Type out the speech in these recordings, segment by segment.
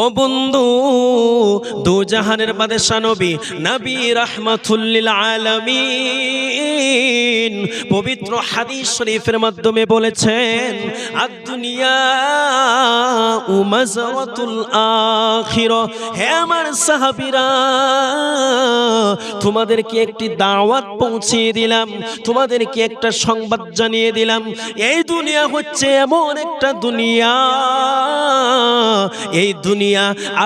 ও বন্ধু দু জাহানের বাদশা নবী নবী রাহমাতুল্লিল আলামিন, পবিত্র হাদিস শরীফের মাধ্যমে বলেছেন আদ দুনিয়া উমাজাতুল আখিরা, হে আমার সাহাবীরা, তোমাদেরকে একটি দাওয়াত পৌঁছিয়ে দিলাম, তোমাদেরকে একটা সংবাদ জানিয়ে দিলাম, এই দুনিয়া হচ্ছে এমন একটা দুনিয়া, এই দুনিয়া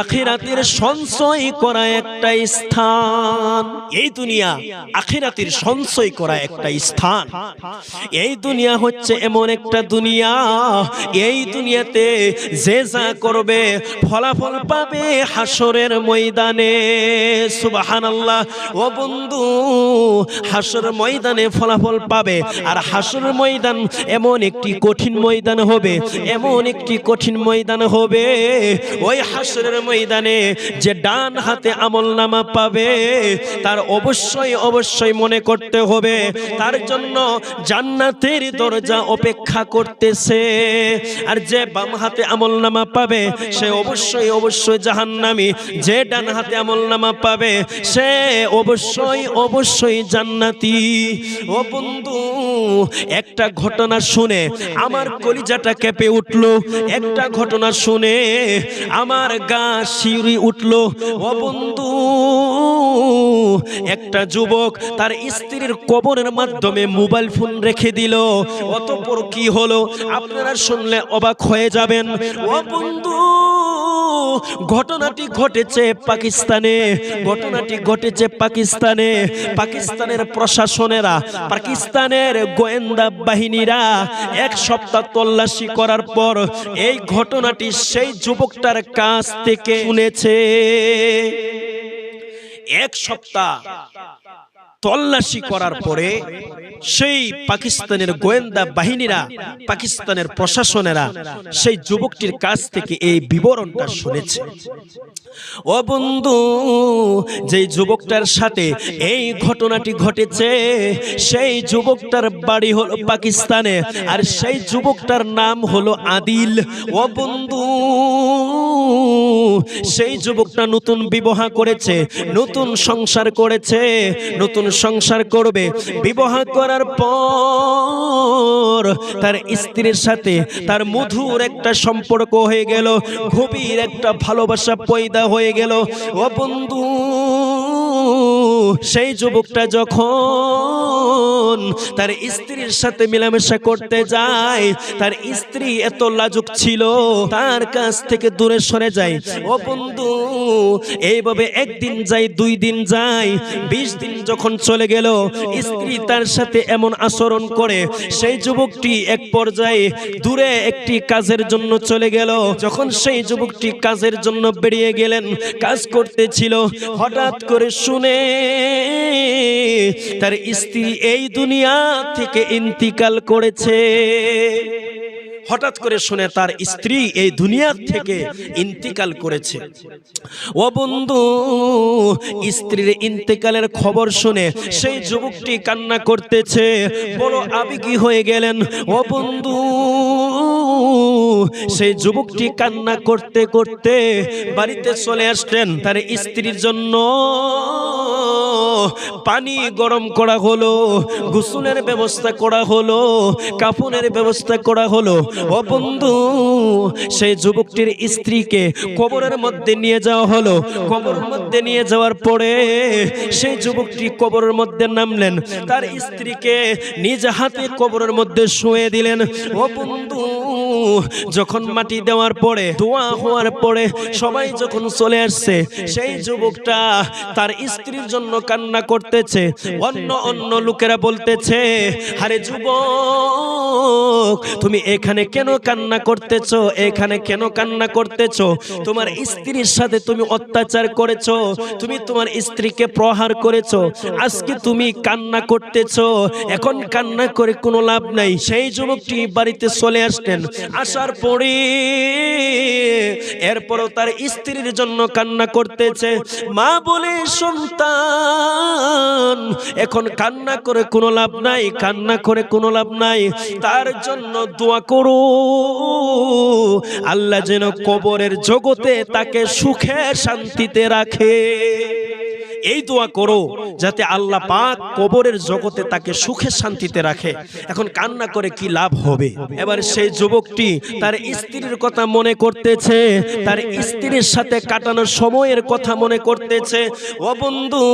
আখিরাতের সঞ্চয় করা একটা স্থান। এই দুনিয়া আখিরাতের সঞ্চয় করা একটা স্থান। এই দুনিয়া হচ্ছে এমন একটা দুনিয়া। এই দুনিয়াতে যে যা করবে ফলাফল পাবে হাসরের ময়দানে। সুবহানাল্লাহ। ও বন্ধু হাসর ময়দানে ফলাফল পাবে। আর হাসর ময়দান এমন একটি কঠিন ময়দান হবে, এমন একটি কঠিন ময়দান হবে। ওই হাসরের ময়দানে যে ডান হাতে আমল নামা পাবে, তার অবশ্যই অবশ্যই মনে করতে হবে, তার জন্য জান্নাতের দরজা অপেক্ষা করতেছে। আর যে বাম হাতে আমল নামা পাবে, সে অবশ্যই অবশ্যই জাহান্নামি। যে ডান হাতে আমল নামা পাবে, সে অবশ্যই অবশ্যই জান্নাতি। ও বন্ধু, একটা ঘটনা শুনে আমার কলিজাটা কেঁপে উঠল। একটা ঘটনা শুনে আমার গা শিউরি উঠল, ও বন্ধু, একটা যুবক তার স্ত্রীর কবরের মাধ্যমে মোবাইল ফোন রেখে দিল। অতপর কি হলো? আপনারা শুনলে অবাক হয়ে যাবেন। ও বন্ধু, ঘটনাটি ঘটেছে পাকিস্তানে, ঘটনাটি ঘটেছে পাকিস্তানে। পাকিস্তানের প্রশাসনেরা, পাকিস্তানের গোয়েন্দা বাহিনীরা এক সপ্তাহ তল্লাশি করার পর এই ঘটনাটি সেই যুবকটার কাছ থেকে শুনেছে। এক সপ্তাহ তল্লাশি করার পরে সেই পাকিস্তানের গোয়েন্দা বাহিনীরা পাকিস্তানের প্রশাসনেরা সেই যুবকটির কাছ থেকে এই বিবরণটা শুনেছে। ও বন্ধু যেই যুবকটার সাথে এই ঘটনাটি ঘটেছে সেই যুবকটার বাড়ি হলো পাকিস্তানে আর সেই যুবকটার নাম হলো আদিল। ও বন্ধু সেই যুবকটা নতুন বিবাহ করেছে নতুন সংসার করেছে নতুন সংসার করবে, বিবাহ করার পর তার স্ত্রীর সাথে তার মধুর একটা সম্পর্ক হয়ে গেল, গভীর একটা ভালোবাসা পয়দা হয়ে গেল। ও বন্ধু সেই যুবকটা যখন তার স্ত্রীর সাথে মেলামেশা করতে যায়, তার স্ত্রী এত লাজুক ছিল, তার কাছ থেকে দূরে সরে যায়। ও বন্ধু, এইভাবে একদিন যাই দুই দিন যায়, বিশ দিন যখন চলে গেল, স্ত্রী তার সাথে এমন আচরণ করে, সেই যুবকটি এক পর্যায়ে দূরে একটি কাজের জন্য চলে গেল। যখন সেই যুবকটি কাজের জন্য বেরিয়ে গেলেন, কাজ করতেছিল, হঠাৎ করে শুনে তার স্ত্রী এই দুনিয়া থেকে ইন্তিকাল করেছে। হঠাৎ করে শুনে তার স্ত্রী এই দুনিয়া থেকে ইন্তিকাল করেছে। ও বন্ধু, স্ত্রীর ইন্তেকালের খবর শুনে সেই যুবকটি কান্না করতেছে। বড় আবেগী হয়ে গেলেন? ও বন্ধু, সেই যুবকটি কান্না করতে করতে বাড়িতে চলে আসলেন তার স্ত্রীর জন্য। পানি গরম করা হলো, গোসলের ব্যবস্থা করা হলো, কাফনের ব্যবস্থা করা হলো। ও বন্ধু, সেই যুবকটির স্ত্রীকে কবরের মধ্যে নিয়ে যাওয়া হলো। কবরের মধ্যে নিয়ে যাওয়ার পরে সেই যুবকটি কবরের মধ্যে নামলেন। তার স্ত্রীকে নিজ হাতে কবরের মধ্যে শুয়ে দিলেন। ও বন্ধু, যখন মাটি দেওয়ার পরে দোয়া হওয়ার পরে সবাই যখন চলে আসছে, সেই যুবকটা তার স্ত্রীর জন্য কান্না করতেছে। অন্য অন্য লোকেরা বলতেছে আরে যুবক তুমি এখানে কেন কান্না করতেছো? এখানে কেন কান্না করতেছো? তোমার স্ত্রীর সাথে তুমি অত্যাচার করেছ তুমি তোমার স্ত্রীকে প্রহার করেছ আজকে তুমি কান্না করতেছো এখন কান্না করে কোনো লাভ নাই। সেই যুবকটি বাড়িতে চলে আসলেন। আসার পরে এরপরও তার স্ত্রীর জন্য কান্না করতেছে। মা বলে সন্তান এখন কান্না করে কোনো লাভ নাই, কান্না করে কোনো লাভ নাই। তার জন্য দোয়া করো। আল্লাহ যেন কবরের জগতে তাকে সুখে শান্তিতে রাখে। এই দোয়া করো যাতে আল্লাহ পাক কবরের জগতে তাকে সুখে শান্তিতে রাখে। এখন কান্না করে কি লাভ হবে? এবার সেই যুবকটি তার স্ত্রীর কথা মনে করতেছে, তার স্ত্রীর সাথে কাটানোর সময়ের কথা মনে করতেছে। ও বন্ধু,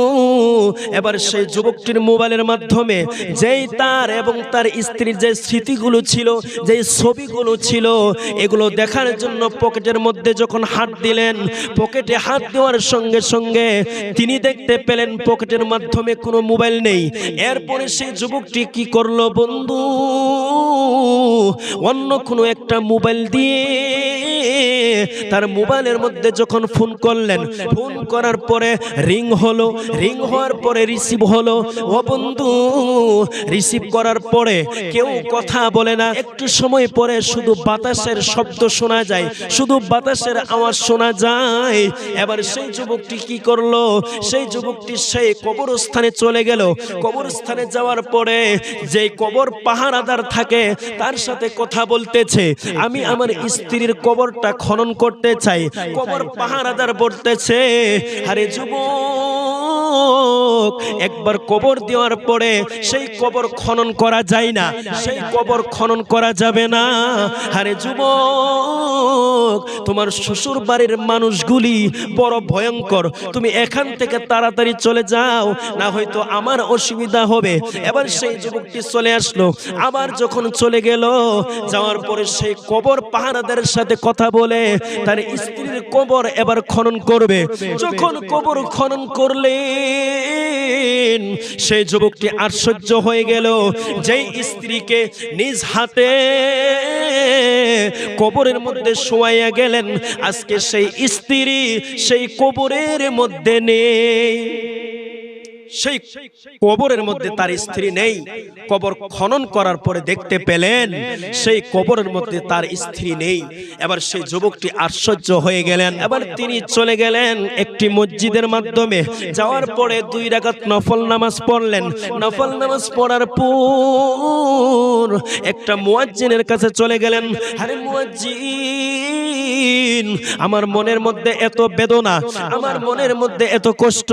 এবার সেই যুবকটির মোবাইলের মাধ্যমে যেই তার এবং তার স্ত্রীর যে স্মৃতিগুলো ছিল যে ছবিগুলো ছিল, এগুলো দেখার জন্য পকেটের মধ্যে যখন হাত দিলেন, পকেটে হাত দেওয়ার সঙ্গে সঙ্গে তিনি দেখতে পেলেন পকেটের মাধ্যমে কোনো মোবাইল নেই। এরপরে সেই যুবকটি কি করল বন্ধু? অন্য কোনো একটা মোবাইল দিয়ে তার মোবাইলের মধ্যে যখন ফোন করলেন, ফোন করার পরে রিং হলো, রিং হওয়ার পরে রিসিভ হলো। ও বন্ধু, রিসিভ করার পরে কেউ কথা বলে না। একটু সময় পরে শুধু বাতাসের শব্দ শোনা যায়, শুধু বাতাসের আওয়াজ শোনা যায়। এবার সেই যুবকটি কি করল? সেই যুবকটি সেই কবরস্থানে চলে গেল। কবরস্থানে যাওয়ার পরে যে কবর পাহারাদার থাকে, তার সাথে কথা বলতেছে, আমি আমার স্ত্রীর কবরটা খনন করতে চাই। কবর পাহারাদার বলতেছে, আরে যুবক একবার কবর দেওয়ার পরে সেই কবর খনন করা যায় না, সেই কবর খনন করা যাবে না। আরে যুবক, তোমার শ্বশুর বাড়ির মানুষগুলি বড় ভয়ঙ্কর। তুমি এখান থেকে তাড়াতাড়ি চলে যাও, না হয়তো আমার অসুবিধা হবে। এবার সেই যুবকটি চলে আসলো। আবার যখন চলে গেল, যাওয়ার পরে সেই কবর পাহারাদারের সাথে কথা বলে, তার স্ত্রীর কবর এবার খনন করবে। যখন কবর খনন করলেন সেই যুবকটি আশ্চর্য হয়ে গেল, যেই স্ত্রীকে নিজ হাতে কবরের মধ্যে শোয়াইয়া গেলেন, আজকে সেই স্ত্রী সেই কবরের মধ্যে নেই। সেই কবরের মধ্যে তার স্ত্রী নেই। কবর খনন করার পরে দেখতে পেলেন, সেই কবরের মধ্যে তার স্ত্রী নেই। এবার সেই যুবকটি আশ্চর্য হয়ে গেলেন। এবার তিনি চলে গেলেন একটি মসজিদের মাধ্যমে। যাওয়ার পরে দুই রাকাত নফল নামাজ পড়লেন। নফল নামাজ পড়ার পর একটা মুয়াজ্জিনের কাছে চলে গেলেন। আরে মুয়াজ্জিন! আমার মনের মধ্যে এত বেদনা, আমার মনের মধ্যে এত কষ্ট।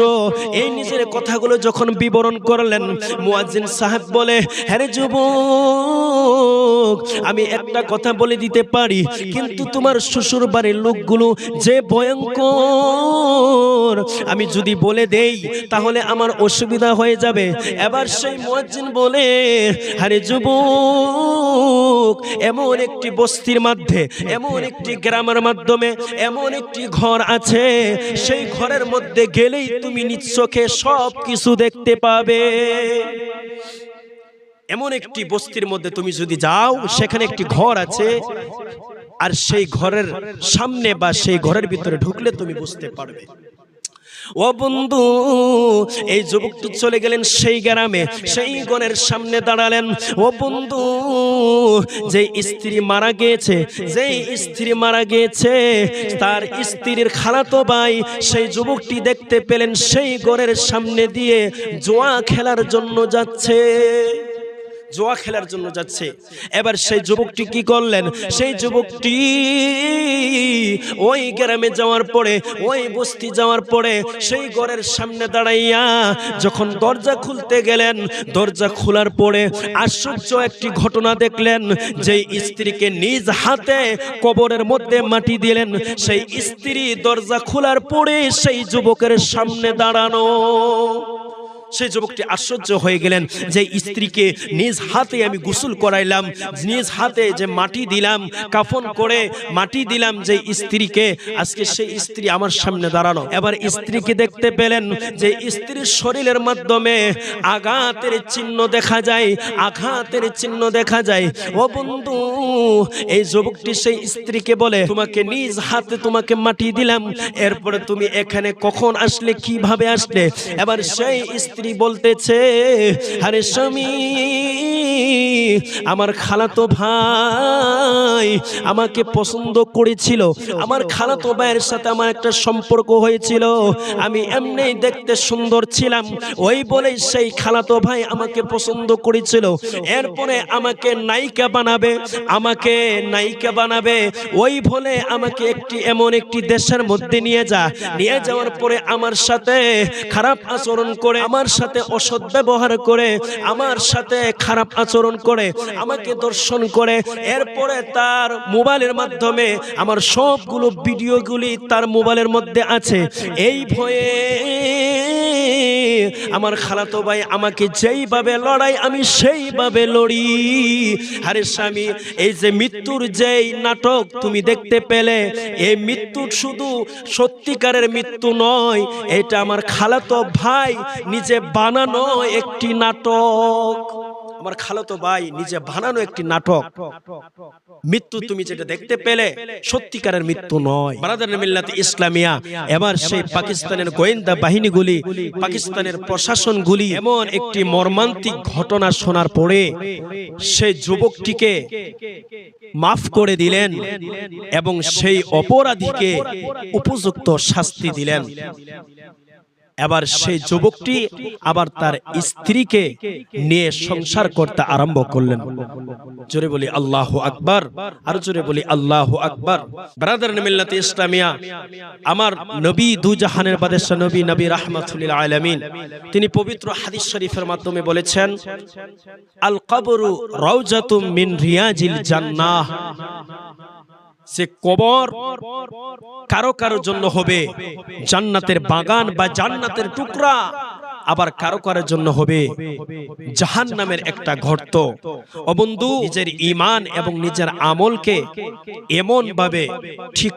এই নিজের কথাগুলো যখন বিবরণ করলেন, মুয়াজ্জিন সাহেব বলে হ্যাঁ যুবক, আমি একটা কথা বলে দিতে পারি, কিন্তু তোমার শ্বশুর বাড়ির লোকগুলো যে ভয়ঙ্কর। আমি যদি বলে দেই, তাহলে আমার অসুবিধা হয়ে যাবে। এবার সেই মুয়াজ্জিন বলে হ্যারে যুবক, এমন একটি বস্তির মধ্যে, এমন একটি গ্রামের মাধ্যমে এমন একটি ঘর আছে, সেই ঘরের মধ্যে গেলেই তুমি চোখে সব কিছু দেখতে পাবে। এমন একটি বস্তির মধ্যে তুমি যদি যাও, সেখানে একটি ঘর আছে, আর সেই ঘরের সামনে বা সেই ঘরের ভিতরে ঢুকলে তুমি বুঝতে পারবে। ও বন্ধু, এই যুবকটি চলে গেলেন সেই গ্রামে, সেই গণের সামনে দাঁড়ালেন। ও বন্ধু যে স্ত্রী মারা গিয়েছে, যেই স্ত্রী মারা গিয়েছে, তার স্ত্রীর খালাতো ভাই, সেই যুবকটি দেখতে পেলেন সেই গণের সামনে দিয়ে জোয়া খেলার জন্য যাচ্ছে। জোয়া খেলার জন্য যাচ্ছে। এবার সেই যুবকটি কি করলেন? সেই যুবকটি ওই গ্রামে যাওয়ার পরে, ওই বস্তি যাওয়ার পরে সেই ঘরের সামনে দাঁড়াইয়া যখন দরজা খুলতে গেলেন, দরজা খোলার পরে আশ্চর্য একটি ঘটনা দেখলেন যে স্ত্রীকে নিজ হাতে কবরের মধ্যে মাটি দিলেন। সেই স্ত্রী দরজা খোলার পরে সেই যুবকের সামনে দাঁড়ানো। সেই যুবকটি আশ্চর্য হয়ে গেলেন যে স্ত্রীকে নিজ হাতে আমি গোসল করাইলাম, নিজ হাতে যে মাটি দিলাম, কাফন করে মাটি দিলাম যে স্ত্রীকে, আজকে সেই স্ত্রী আমার সামনে দাঁড়ানো এবার স্ত্রীকে দেখতে পেলেন যে স্ত্রীর শরীরের মাধ্যমে আঘাতের চিহ্ন দেখা যায়, আঘাতের চিহ্ন দেখা যায়। ও বন্ধু, এই যুবকটি সেই স্ত্রীকে বলে, তোমাকে নিজ হাতে তোমাকে মাটি দিলাম, এরপরে তুমি এখানে কখন আসলে, কীভাবে আসলে? এবার সেই স্ত্রী স্ত্রী বলতেছে, আরে স্বামী, আমার খালাতো ভাই আমাকে পছন্দ করেছিল। আমার খালাতো ভাইয়ের সাথে আমার একটা সম্পর্ক হয়েছিল। আমি এমনি দেখতে সুন্দর ছিলাম। ওই বলেই সেই খালাতো ভাই আমাকে পছন্দ করেছিল। এরপরে আমাকে নায়িকা বানাবে, আমাকে নায়িকা বানাবে। ওই বলে আমাকে একটি, এমন একটি দেশের মধ্যে নিয়ে যা। নিয়ে যাওয়ার পরে আমার সাথে খারাপ আচরণ করে, আমার সাথে অসৎ ব্যবহার করে, আমার সাথে খারাপ আচরণ করে, আমাকে দর্শন করে, এরপরে তার মোবাইলের মাধ্যমে আমার সবগুলো ভিডিওগুলি তার মোবাইলের মধ্যে আছে। এই ভয়ে আমার খালাতো ভাই আমাকে যেইভাবে লড়াই, আমি সেইভাবে লড়ি। আরে স্বামী, এই যে মৃত্যুর যেই নাটক তুমি দেখতে পেলে এই মৃত্যু শুধু সত্যিকারের মৃত্যু নয়, এটা আমার খালাতো ভাই নিজে বানানো একটি নাটক। আমার খালাতো ভাই নিজে বানানো একটি নাটক। মৃত্যু তুমি যেটা দেখতে পেলে, সত্যিকারের মৃত্যু নয়। বারাদার মিল্লাতে ইসলামিয়া, এবার সেই পাকিস্তানের গোয়েন্দা বাহিনীগুলি, পাকিস্তানের প্রশাসনগুলি এমন একটি মর্মান্তিক ঘটনা শোনার পরে সেই যুবকটিকে মাফ করে দিলেন এবং সেই অপরাধীকে উপযুক্ত শাস্তি দিলেন। এবার সেই যুবকটি আবার তার স্ত্রীকে নিয়ে সংসার করতে আরম্ভ করলেন। জোরে বলি আল্লাহ আকবার। আর জোরে বলি আল্লাহ আকবার। ব্রাদার মিল্লাতে ইসলামিয়া আমার নবী দু জাহানের বাদশাহ নবী নবী রাহমাতুল আলামিন তিনি পবিত্র হাদিস শরীফের মাধ্যমে বলেছেন আল কবরু রাউজাতুম মিন রিয়াজিল জান্নাহ। সে কবর কারও কারও জন্য হবে। জান্নাতের বাগান বা জান্নাতের টুকরা আবার কারও কারোর জন্য হবে। জাহান নামের একটা গর্ত। অবন্ধু বন্ধু নিজের ইমান এবং নিজের আমলকে এমন ভাবে ঠিক